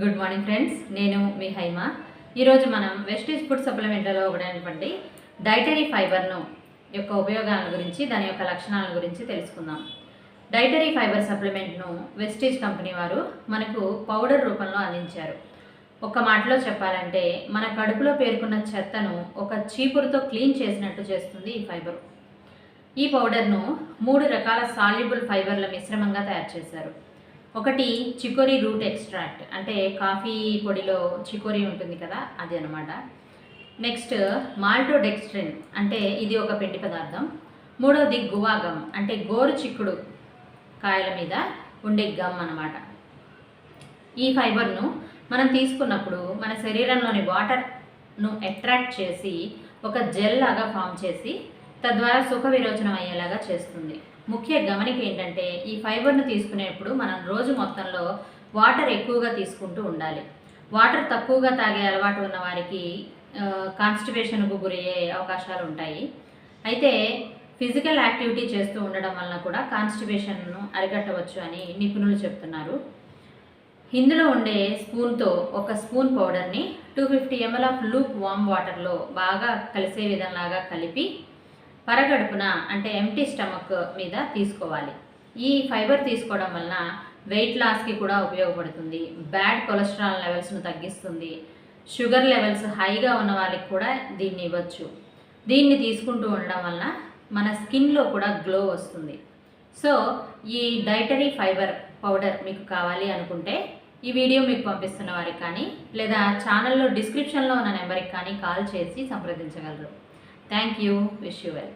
Good morning friends నేను మీ హైమ. ఈరోజు మనం వెస్టీజ్ ఫుడ్ సప్లిమెంట్లలో ఒకటైనటువంటి డైటరీ ఫైబర్ను యొక్క ఉపయోగాల గురించి దాని యొక్క లక్షణాల గురించి తెలుసుకుందాం. డైటరీ ఫైబర్ సప్లిమెంట్ను వెస్టీజ్ కంపెనీ వారు మనకు పౌడర్ రూపంలో అందించారు. ఒక మాటలో చెప్పాలంటే మన కడుపులో పేరుకున్న చెత్తను ఒక చీపురుతో క్లీన్ చేసినట్టు చేస్తుంది ఈ ఫైబర్. ఈ పౌడర్ను మూడు రకాల సాల్యుబుల్ ఫైబర్ల మిశ్రమంగా తయారు చేశారు. ఒకటి చికోరీ రూట్ ఎక్స్ట్రాక్ట్ అంటే కాఫీ పొడిలో చికోరీ ఉంటుంది కదా అది అనమాట నెక్స్ట్ మాల్టోడెక్స్ట్రిన్ అంటే ఇది ఒక పిండి పదార్థం. మూడవది గువాగమ్ అంటే గోరు చిక్కుడు కాయల మీద ఉండే గమ్ అనమాట ఈ ఫైబర్ను మనం తీసుకున్నప్పుడు మన శరీరంలోని వాటర్ను అట్రాక్ట్ చేసి ఒక జెల్ లాగా ఫామ్ చేసి తద్వారా సుఖ విరోచనం అయ్యేలాగా చేస్తుంది. ముఖ్య గమనిక ఏంటంటే ఈ ఫైబర్ను తీసుకునేప్పుడు మనం రోజు మొత్తంలో వాటర్ ఎక్కువగా తీసుకుంటూ ఉండాలి. వాటర్ తక్కువగా తాగే అలవాటు ఉన్న వారికి కాన్స్టిపేషన్కు గురయ్యే అవకాశాలు ఉంటాయి. అయితే ఫిజికల్ యాక్టివిటీ చేస్తూ ఉండడం వలన కూడా కాన్స్టిపేషన్ను అరికట్టవచ్చు అని నిపుణులు చెప్తున్నారు. ఇందులో ఉండే స్పూన్తో ఒక స్పూన్ పౌడర్ని two fifty ML of lukewarm వాటర్లో బాగా కలిసే విధంలాగా కలిపి పరగడుపున అంటే ఎంటీ స్టమక్ మీద తీసుకోవాలి. ఈ ఫైబర్ తీసుకోవడం వలన వెయిట్ లాస్కి కూడా ఉపయోగపడుతుంది. బ్యాడ్ కొలెస్ట్రాల్ లెవెల్స్ను తగ్గిస్తుంది. షుగర్ లెవెల్స్ హైగా ఉన్న వాళ్ళకి కూడా దీన్ని ఇవ్వచ్చు. దీన్ని తీసుకుంటూ ఉండడం వలన మన స్కిన్లో కూడా గ్లో వస్తుంది. సో ఈ డైటరీ ఫైబర్ పౌడర్ మీకు కావాలి అనుకుంటే ఈ వీడియో మీకు పంపిస్తున్న వారికి కానీ లేదా ఛానల్లో డిస్క్రిప్షన్లో ఉన్న నెంబర్కి కానీ కాల్ చేసి సంప్రదించగలరు. Thank you. Wish you well.